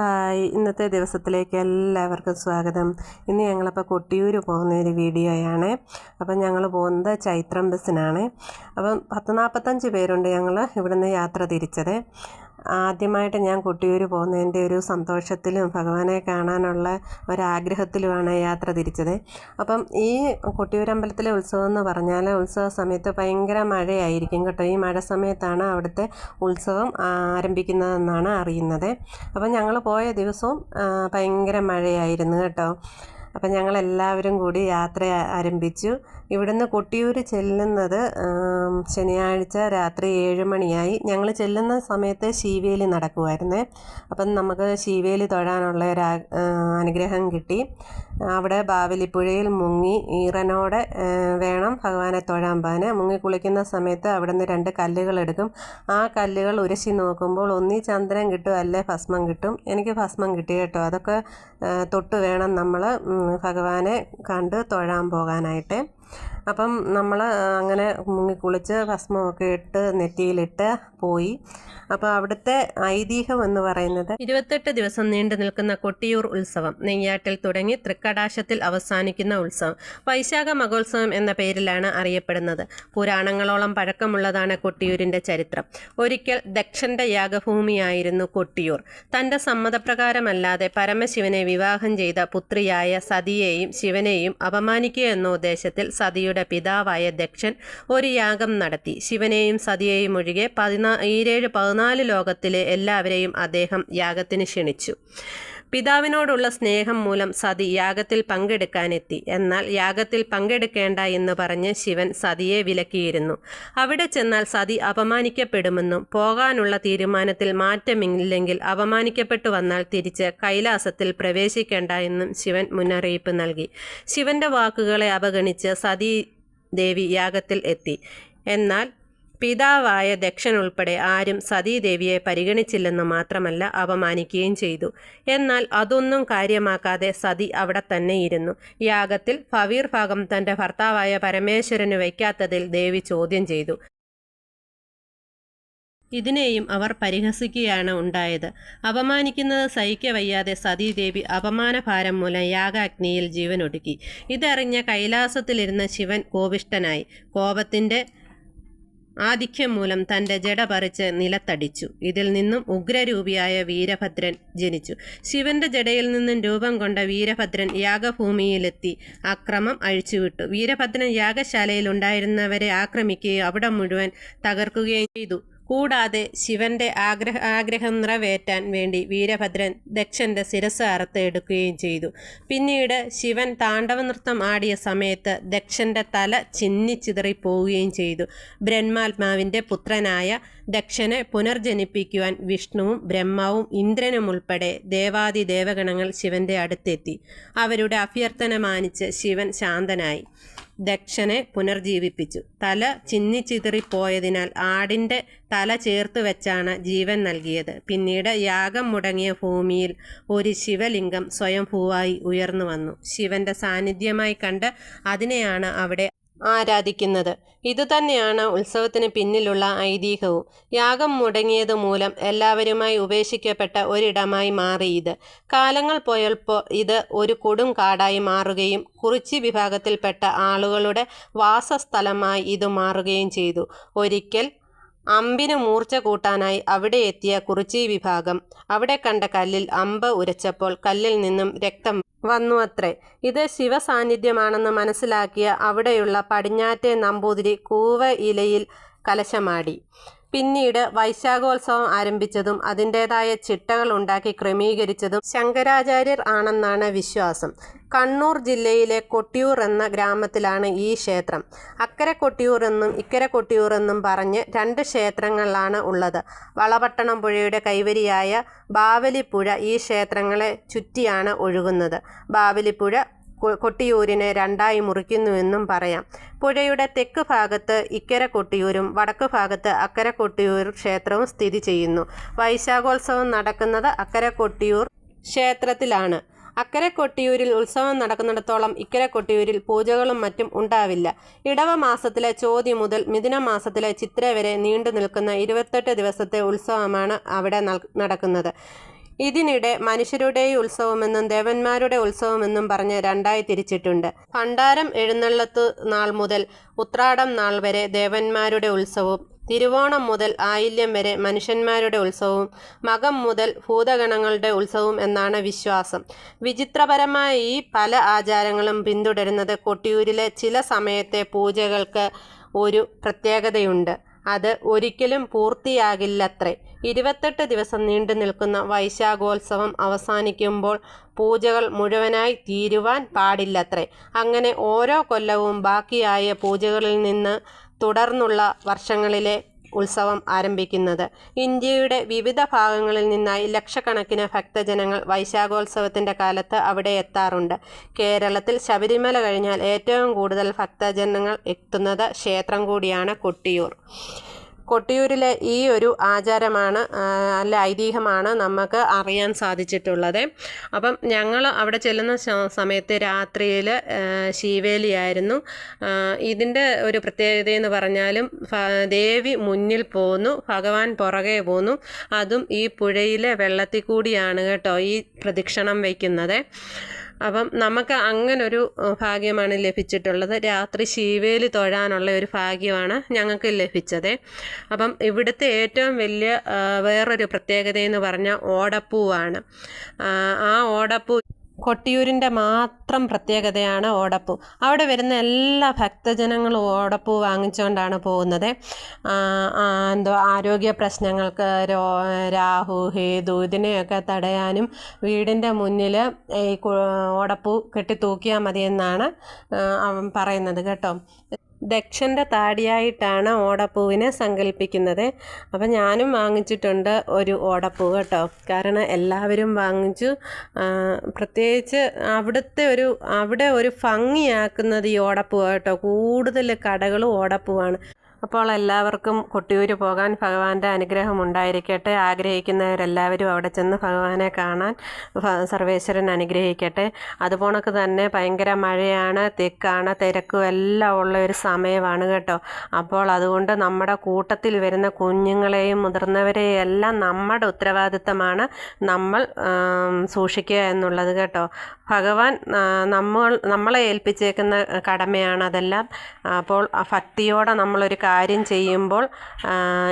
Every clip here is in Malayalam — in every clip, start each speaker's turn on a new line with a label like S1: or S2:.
S1: ഹായ്. ഇന്നത്തെ ദിവസത്തിലേക്ക് എല്ലാവർക്കും സ്വാഗതം. ഇന്ന് ഞങ്ങളപ്പോൾ കൊട്ടിയൂർ പോകുന്ന ഒരു വീഡിയോയാണ്. അപ്പം ഞങ്ങൾ പോകുന്നത് ചൈത്രം ബസ്സിനാണ്. അപ്പം പത്ത് നാൽപ്പത്തഞ്ച് പേരുണ്ട് ഞങ്ങൾ ഇവിടുന്ന് യാത്ര തിരിച്ചത്. ആദ്യമായിട്ട് ഞാൻ കൊട്ടിയൂർ പോകുന്നതിന്റെ ഒരു സന്തോഷത്തിലും ഭഗവാനെ കാണാനുള്ള ഒരാഗ്രഹത്തിലുമാണ് യാത്ര തിരിച്ചത്. അപ്പം ഈ കൊട്ടിയൂരമ്പലത്തിലെ ഉത്സവം എന്ന് പറഞ്ഞാൽ ഉത്സവ സമയത്ത് ഭയങ്കര മഴയായിരിക്കും കേട്ടോ. ഈ മഴ സമയത്താണ് അവിടുത്തെ ഉത്സവം ആരംഭിക്കുന്നതെന്നാണ് അറിയുന്നത്. അപ്പം ഞങ്ങൾ പോയ ദിവസവും ഭയങ്കര മഴയായിരുന്നു കേട്ടോ. അപ്പം ഞങ്ങളെല്ലാവരും കൂടി യാത്ര ആരംഭിച്ചു. ഇവിടുന്ന് കൊട്ടിയൂർ ചെല്ലുന്നത് ശനിയാഴ്ച രാത്രി ഏഴ് മണിയായി. ഞങ്ങൾ ചെല്ലുന്ന സമയത്ത് ശീവേലി നടക്കുമായിരുന്നേ അപ്പം നമുക്ക് ശീവേലി തൊഴാനുള്ള ഒരു അനുഗ്രഹം കിട്ടി. അവിടെ ബാവലിപ്പുഴയിൽ മുങ്ങി ഈറനോടെ വേണം ഭഗവാനെ തൊഴാൻ പോകാൻ മുങ്ങി കുളിക്കുന്ന സമയത്ത് അവിടെ നിന്ന് രണ്ട് കല്ലുകൾ എടുക്കും. ആ കല്ലുകൾ ഉരശി നോക്കുമ്പോൾ ഒന്നീ ചന്ദ്രൻ കിട്ടും അല്ലേ ഭസ്മം കിട്ടും. എനിക്ക് ഭസ്മം കിട്ടി കേട്ടോ. അതൊക്കെ തൊട്ട് വേണം നമ്മൾ ഭഗവാനെ കണ്ട് തൊഴാൻ പോകാനായിട്ട് അപ്പം നമ്മൾ അങ്ങനെ മുങ്ങി കുളിച്ച് ഭസ്മമൊക്കെ ഇട്ട് നെറ്റിയിലിട്ട് പോയി. അപ്പോൾ അവിടുത്തെ ഐതിഹ്യം എന്ന് പറയുന്നത് ഇരുപത്തെട്ട് ദിവസം നീണ്ടു നിൽക്കുന്ന കൊട്ടിയൂർ ഉത്സവം നെയ്യാട്ടിൽ തുടങ്ങി തൃക്കടാശത്തിൽ അവസാനിക്കുന്ന ഉത്സവം വൈശാഖ മഹോത്സവം എന്ന പേരിലാണ് അറിയപ്പെടുന്നത്. പുരാണങ്ങളോളം പഴക്കമുള്ളതാണ് കൊട്ടിയൂരിന്റെ ചരിത്രം. ഒരിക്കൽ ദക്ഷന്റെ യാഗഭൂമിയായിരുന്നു കൊട്ടിയൂർ. തന്റെ സമ്മതപ്രകാരമല്ലാതെ പരമശിവനെ വിവാഹം ചെയ്ത പുത്രിയായ സതിയെയും ശിവനെയും അപമാനിക്കുക എന്ന ഉദ്ദേശത്തിൽ സതിയുടെ പിതാവായ ദക്ഷൻ ഒരു യാഗം നടത്തി. ശിവനെയും സതിയെയും ഒഴികെ പതിനാ ഈരേഴ് പതിനാല് ലോകത്തിലെ എല്ലാവരെയും അദ്ദേഹം യാഗത്തിന് ക്ഷണിച്ചു. പിതാവിനോടുള്ള സ്നേഹം മൂലം സതി യാഗത്തിൽ പങ്കെടുക്കാനെത്തി. എന്നാൽ യാഗത്തിൽ പങ്കെടുക്കേണ്ട എന്ന് പറഞ്ഞ് ശിവൻ സതിയെ വിലക്കിയിരുന്നു. അവിടെ ചെന്നാൽ സതി അപമാനിക്കപ്പെടുമെന്നും പോകാനുള്ള തീരുമാനത്തിൽ മാറ്റമില്ലെങ്കിൽ അപമാനിക്കപ്പെട്ടു വന്നാൽ തിരിച്ച് കൈലാസത്തിൽ പ്രവേശിക്കേണ്ട എന്നും ശിവൻ മുന്നറിയിപ്പ് നൽകി. ശിവന്റെ വാക്കുകളെ അവഗണിച്ച് സതി ദേവി യാഗത്തിൽ എത്തി. എന്നാൽ പിതാവായ ദക്ഷൻ ഉൾപ്പെടെ ആരും സതീദേവിയെ പരിഗണിച്ചില്ലെന്ന് മാത്രമല്ല അപമാനിക്കുകയും ചെയ്തു. എന്നാൽ അതൊന്നും കാര്യമാക്കാതെ സതി അവിടെ തന്നെ ഇരുന്നു യാഗത്തിൽ ഫവീർ ഭാഗം തന്റെ ഭർത്താവായ പരമേശ്വരന് വയ്ക്കാത്തതിൽ ദേവി ചോദ്യം ചെയ്തു. ഇതിനെയും അവർ പരിഹസിക്കുകയാണ് ഉണ്ടായത്. അപമാനിക്കുന്നത് സഹിക്കവയ്യാതെ സതീദേവി അപമാനഭാരം മൂലം യാഗാഗ്നിയിൽ ജീവനൊടുക്കി. ഇതറിഞ്ഞ കൈലാസത്തിലിരുന്ന ശിവൻ കോപിഷ്ടനായി കോപത്തിന്റെ ആധിക്യം മൂലം തന്റെ ജട പറിച്ച് നിലത്തടിച്ചു. ഇതിൽ നിന്നും ഉഗ്രരൂപിയായ വീരഭദ്രൻ ജനിച്ചു. ശിവന്റെ ജടയിൽ നിന്നും രൂപം കൊണ്ട വീരഭദ്രൻ യാഗഭൂമിയിലെത്തി അക്രമം അഴിച്ചുവിട്ടു. വീരഭദ്രൻ യാഗശാലയിൽ ഉണ്ടായിരുന്നവരെ ആക്രമിക്കുകയും അവിടെ മുഴുവൻ തകർക്കുകയും ചെയ്തു. കൂടാതെ ശിവന്റെ ആഗ്രഹ ആഗ്രഹം നിറവേറ്റാൻ വേണ്ടി വീരഭദ്രൻ ദക്ഷന്റെ ശിരസ് അറുത്ത് എടുക്കുകയും ചെയ്തു. പിന്നീട് ശിവൻ താണ്ഡവ നൃത്തം ആടിയ സമയത്ത് ദക്ഷന്റെ തല ചിന്നിച്ചിതറി പോവുകയും ചെയ്തു. ബ്രഹ്മാത്മാവിന്റെ പുത്രനായ ദക്ഷനെ പുനർജനിപ്പിക്കുവാൻ വിഷ്ണുവും ബ്രഹ്മാവും ഇന്ദ്രനും ഉൾപ്പെടെ ദേവാദി ദേവഗണങ്ങൾ ശിവന്റെ അടുത്തെത്തി. അവരുടെ അഭ്യർത്ഥന മാനിച്ച് ശിവൻ ശാന്തനായി. ദക്ഷനെ പുനർജീവിപ്പിച്ചു. തല ചിന്നിച്ചിതറിപ്പോയതിനാൽ ആടിന്റെ തല ചേർത്ത് വെച്ചാണ് ജീവൻ നൽകിയത്. പിന്നീട് യാഗം മുടങ്ങിയ ഭൂമിയിൽ ഒരു ശിവലിംഗം സ്വയംഭൂവായി ഉയർന്നു വന്നു. ശിവന്റെ സാന്നിധ്യമായി കണ്ട് അതിനെയാണ് അവിടെ ആരാധിക്കുന്നത്. ഇതുതന്നെയാണ് ഉത്സവത്തിന് പിന്നിലുള്ള ഐതിഹ്യവും. യാഗം മുടങ്ങിയത് മൂലം എല്ലാവരുമായി ഉപേക്ഷിക്കപ്പെട്ട ഒരിടമായി മാറി ഇത്. കാലങ്ങൾ പോയപ്പോൾ ഇത് ഒരു കൊടും കാടായി മാറുകയും കുറിച്ചി വിഭാഗത്തിൽപ്പെട്ട ആളുകളുടെ വാസസ്ഥലമായി ഇത് മാറുകയും ചെയ്തു. ഒരിക്കൽ അമ്പിന് മൂർച്ച കൂട്ടാനായി അവിടെ എത്തിയ കുറിച്ചി വിഭാഗം അവിടെ കണ്ട കല്ലിൽ അമ്പ് ഉരച്ചപ്പോൾ കല്ലിൽ നിന്നും രക്തം വന്നു അത്രേ. ഇത് ശിവസാന്നിധ്യമാണെന്ന് മനസ്സിലാക്കിയ അവിടെയുള്ള പടിഞ്ഞാറ്റെ നമ്പൂതിരി കൂവ ഇലയിൽ കലശമാടി. പിന്നീട് വൈശാഖോത്സവം ആരംഭിച്ചതും അതിന്റെതായ ചിട്ടകൾ ഉണ്ടാക്കി ക്രമീകരിച്ചതും ശങ്കരാചാര്യർ ആണെന്നാണ് വിശ്വാസം. കണ്ണൂർ ജില്ലയിലെ കൊട്ടിയൂർ എന്ന ഗ്രാമത്തിലാണ് ഈ ക്ഷേത്രം. അക്കരെ കൊട്ടിയൂർ എന്നും ഇക്കരെ കൊട്ടിയൂർ എന്നും പറഞ്ഞ് രണ്ട് ക്ഷേത്രങ്ങളാണ് ഉള്ളത്. വളപട്ടണം പുഴയുടെ കൈവരിയായ ബാവലിപ്പുഴ ഈ ക്ഷേത്രങ്ങളെ ചുറ്റിയാണ് ഒഴുകുന്നത്. ബാവലിപ്പുഴ കൊട്ടിയൂരിനെ രണ്ടായി മുറിക്കുന്നുവെന്നും പറയാം. പുഴയുടെ തെക്ക് ഭാഗത്ത് ഇക്കര കൊട്ടിയൂരും വടക്ക് ഭാഗത്ത് അക്കര കൊട്ടിയൂർ ക്ഷേത്രവും സ്ഥിതി ചെയ്യുന്നു. വൈശാഖോത്സവം നടക്കുന്നത് അക്കര കൊട്ടിയൂർ ക്ഷേത്രത്തിലാണ്. അക്കര കൊട്ടിയൂരിൽ ഉത്സവം നടക്കുന്നിടത്തോളം ഇക്കര കൊട്ടിയൂരിൽ പൂജകളും മറ്റും ഉണ്ടാവില്ല. ഇടവ മാസത്തിലെ ചോതി മുതൽ മിഥുന മാസത്തിലെ ചിത്ര വരെ നീണ്ടു നിൽക്കുന്ന ഇരുപത്തെട്ട് ദിവസത്തെ ഉത്സവമാണ് അവിടെ നടക്കുന്നത്. ഇതിനിടെ മനുഷ്യരുടെ ഉത്സവമെന്നും ദേവന്മാരുടെ ഉത്സവമെന്നും പറഞ്ഞ് രണ്ടായി തിരിച്ചിട്ടുണ്ട്. ഭണ്ഡാരം എഴുന്നള്ളത്ത് നാൾ മുതൽ ഉത്രാടം നാൾ വരെ ദേവന്മാരുടെ ഉത്സവവും തിരുവോണം മുതൽ ആയില്യം വരെ മനുഷ്യന്മാരുടെ ഉത്സവവും മകം മുതൽ ഭൂതഗണങ്ങളുടെ ഉത്സവവും എന്നാണ് വിശ്വാസം. വിചിത്രപരമായ ഈ പല ആചാരങ്ങളും പിന്തുടരുന്നത് കൊട്ടിയൂരിലെ ചില സമയത്തെ പൂജകൾക്ക് ഒരു പ്രത്യേകതയുണ്ട്. അത് ഒരിക്കലും പൂർത്തിയാകില്ലത്രേ. ഇരുപത്തെട്ട് ദിവസം നീണ്ടു നിൽക്കുന്ന വൈശാഖോത്സവം അവസാനിക്കുമ്പോൾ പൂജകൾ മുഴുവനായി തീരുവാൻ പാടില്ലത്രേ. അങ്ങനെ ഓരോ കൊല്ലവും ബാക്കിയായ പൂജകളിൽ നിന്ന് തുടർന്നുള്ള വർഷങ്ങളിലെ ഉത്സവം ആരംഭിക്കുന്നത്. ഇന്ത്യയുടെ വിവിധ ഭാഗങ്ങളിൽ നിന്നായി ലക്ഷക്കണക്കിന് ഭക്തജനങ്ങൾ വൈശാഖോത്സവത്തിന്റെ കാലത്ത് അവിടെ എത്താറുണ്ട്. കേരളത്തിൽ ശബരിമല കഴിഞ്ഞാൽ ഏറ്റവും കൂടുതൽ ഭക്തജനങ്ങൾ എത്തുന്നത് ക്ഷേത്രം കൂടിയാണ് കൊട്ടിയൂർ. കൊട്ടിയൂരിലെ ഈ ഒരു ആചാരമാണ് അല്ല ഐതിഹ്യമാണ് നമുക്ക് അറിയാൻ സാധിച്ചിട്ടുള്ളത്. അപ്പം ഞങ്ങൾ അവിടെ ചെല്ലുന്ന സമയത്ത് രാത്രിയിൽ ശീവേലിയായിരുന്നു. ഇതിന്റെ ഒരു പ്രത്യേകത എന്ന് പറഞ്ഞാലും ദേവി മുന്നിൽ പോന്നു ഭഗവാൻ പുറകെ പോന്നു. അതും ഈ പുഴയിലെ വെള്ളത്തിൽ കൂടിയാണ് കേട്ടോ ഈ പ്രദക്ഷിണം വയ്ക്കുന്നത്. അപ്പം നമുക്ക് അങ്ങനൊരു ഭാഗ്യമാണ് ലഭിച്ചിട്ടുള്ളത്. രാത്രി ശീവേലി തൊഴാനുള്ള ഒരു ഭാഗ്യമാണ് ഞങ്ങൾക്ക് ലഭിച്ചത്. അപ്പം ഇവിടുത്തെ ഏറ്റവും വലിയ വേറൊരു പ്രത്യേകത എന്ന് പറഞ്ഞാൽ ഓടപ്പൂവാണ്. ആ ഓടപ്പൂ കൊട്ടിയൂരിന്റെ മാത്രം പ്രത്യേകതയാണ് ഓടപ്പൂ. അവിടെ വരുന്ന എല്ലാ ഭക്തജനങ്ങളും ഓടപ്പൂ വാങ്ങിച്ചുകൊണ്ടാണ് പോകുന്നത്. എന്തോ ആരോഗ്യ പ്രശ്നങ്ങൾക്ക് രോ രാഹു ഹേതു ഇതിനെയൊക്കെ തടയാനും വീടിന്റെ മുന്നിൽ ഈ ഓടപ്പൂ കെട്ടി തൂക്കിയാൽ മതിയെന്നാണ് പറയുന്നത് കേട്ടോ. ദക്ഷന്റെ താടിയായിട്ടാണ് ഓടപ്പൂവിനെ സങ്കല്പിക്കുന്നത്. അപ്പം ഞാനും വാങ്ങിച്ചിട്ടുണ്ട് ഒരു ഓടപ്പൂ കേട്ടോ. കാരണം എല്ലാവരും വാങ്ങിച്ചു. പ്രത്യേകിച്ച് അവിടുത്തെ ഒരു അവിടെ ഒരു ഭംഗിയാക്കുന്നത് ഈ ഓടപ്പൂ കേട്ടോ. കൂടുതൽ കടകളും ഓടപ്പൂവാണ്. അപ്പോൾ എല്ലാവർക്കും കൊട്ടിയൂർ പോകാൻ ഭഗവാന്റെ അനുഗ്രഹം ഉണ്ടായിരിക്കട്ടെ. ആഗ്രഹിക്കുന്നവരെല്ലാവരും അവിടെ ചെന്ന് ഭഗവാനെ കാണാൻ സർവേശ്വരൻ അനുഗ്രഹിക്കട്ടെ. അതുപോണക്ക് തന്നെ ഭയങ്കര മഴയാണ് തിക്കാണ് തിരക്കും എല്ലാം ഉള്ള ഒരു സമയമാണ് കേട്ടോ. അപ്പോൾ അതുകൊണ്ട് നമ്മുടെ കൂട്ടത്തിൽ വരുന്ന കുഞ്ഞുങ്ങളെയും മുതിർന്നവരെയും എല്ലാം നമ്മുടെ ഉത്തരവാദിത്തമാണ് നമ്മൾ സൂക്ഷിക്കുക എന്നുള്ളത് കേട്ടോ. ഭഗവാൻ നമ്മൾ നമ്മളെ ഏൽപ്പിച്ചേക്കുന്ന കടമയാണ് അതെല്ലാം. അപ്പോൾ ഭക്തിയോടെ നമ്മളൊരു കാര്യം ചെയ്യുമ്പോൾ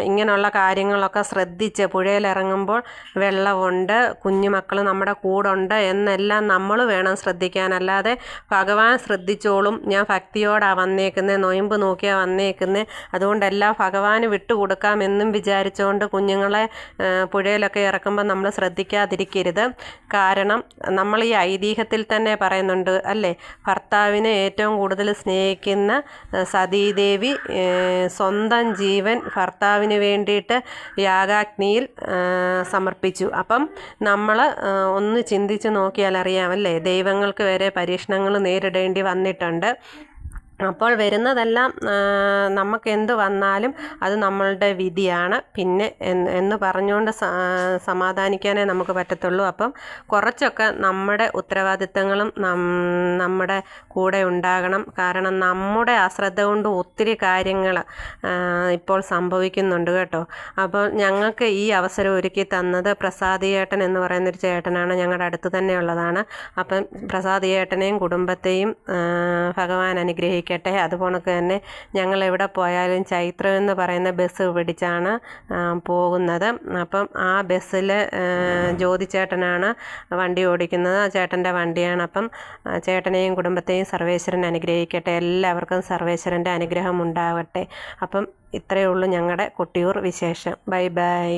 S1: ഇങ്ങനെയുള്ള കാര്യങ്ങളൊക്കെ ശ്രദ്ധിച്ച് പുഴയിലിറങ്ങുമ്പോൾ വെള്ളമുണ്ട് കുഞ്ഞുമക്കൾ നമ്മുടെ കൂടുണ്ട് എന്നെല്ലാം നമ്മൾ വേണം ശ്രദ്ധിക്കാൻ. അല്ലാതെ ഭഗവാൻ ശ്രദ്ധിച്ചോളും ഞാൻ ഭക്തിയോടാണ് വന്നേക്കുന്നത് നൊയമ്പ് നോക്കിയാണ് വന്നേക്കുന്നത് അതുകൊണ്ടെല്ലാം ഭഗവാന് വിട്ടുകൊടുക്കാമെന്നും വിചാരിച്ചുകൊണ്ട് കുഞ്ഞുങ്ങളെ പുഴയിലൊക്കെ ഇറക്കുമ്പോൾ നമ്മൾ ശ്രദ്ധിക്കാതിരിക്കരുത്. കാരണം നമ്മൾ ഈ ഐതിഹ്യത്തിൽ തന്നെ പറയുന്നുണ്ട് അല്ലേ? ഭർത്താവിനെ ഏറ്റവും കൂടുതൽ സ്നേഹിക്കുന്ന സതീദേവി സ്വന്തം ജീവൻ ഭർത്താവിന് വേണ്ടിയിട്ട് യാഗാഗ്നിയിൽ സമർപ്പിച്ചു. അപ്പം നമ്മൾ ഒന്ന് ചിന്തിച്ച് നോക്കിയാൽ അറിയാമല്ലേ ദൈവങ്ങൾക്ക് വരെ പരീക്ഷണങ്ങൾ നേരിടേണ്ടി വന്നിട്ടുണ്ട്. അപ്പോൾ വരുന്നതെല്ലാം നമുക്ക് എന്ത് വന്നാലും അത് നമ്മളുടെ വിധിയാണ്. പിന്നെ എന്ന് പറഞ്ഞുകൊണ്ട് സമാധാനിക്കാനേ നമുക്ക് പറ്റത്തുള്ളൂ. അപ്പം കുറച്ചൊക്കെ നമ്മുടെ ഉത്തരവാദിത്തങ്ങളും നമ്മുടെ കൂടെ ഉണ്ടാകണം. കാരണം നമ്മുടെ അശ്രദ്ധ കൊണ്ട് ഒത്തിരി കാര്യങ്ങൾ ഇപ്പോൾ സംഭവിക്കുന്നുണ്ട് കേട്ടോ. അപ്പോൾ ഞങ്ങൾക്ക് ഈ അവസരം ഒരുക്കി തന്നത് പ്രസാദ് ചേട്ടൻ എന്ന് പറയുന്നൊരു ചേട്ടനാണ് ഞങ്ങളുടെ അടുത്ത് തന്നെയുള്ളതാണ് അപ്പം പ്രസാദ് ചേട്ടനെയും കുടുംബത്തെയും ഭഗവാൻ അനുഗ്രഹിക്കും. ഇരിക്കട്ടെ അതുപോണക്ക് തന്നെ ഞങ്ങൾ എവിടെ പോയാലും ചൈത്രം എന്ന് പറയുന്ന ബസ് പിടിച്ചാണ് പോകുന്നത്. അപ്പം ആ ബസ്സിൽ ജ്യോതിച്ചേട്ടനാണ് വണ്ടി ഓടിക്കുന്നത്. ആ ചേട്ടന്റെ വണ്ടിയാണ്. അപ്പം ചേട്ടനെയും കുടുംബത്തെയും സർവേശ്വരൻ അനുഗ്രഹിക്കട്ടെ. എല്ലാവർക്കും സർവേശ്വരന്റെ അനുഗ്രഹം ഉണ്ടാവട്ടെ. അപ്പം ഇത്രയേ ഉള്ളൂ ഞങ്ങളുടെ കൊട്ടിയൂർ വിശേഷം. Bye bye.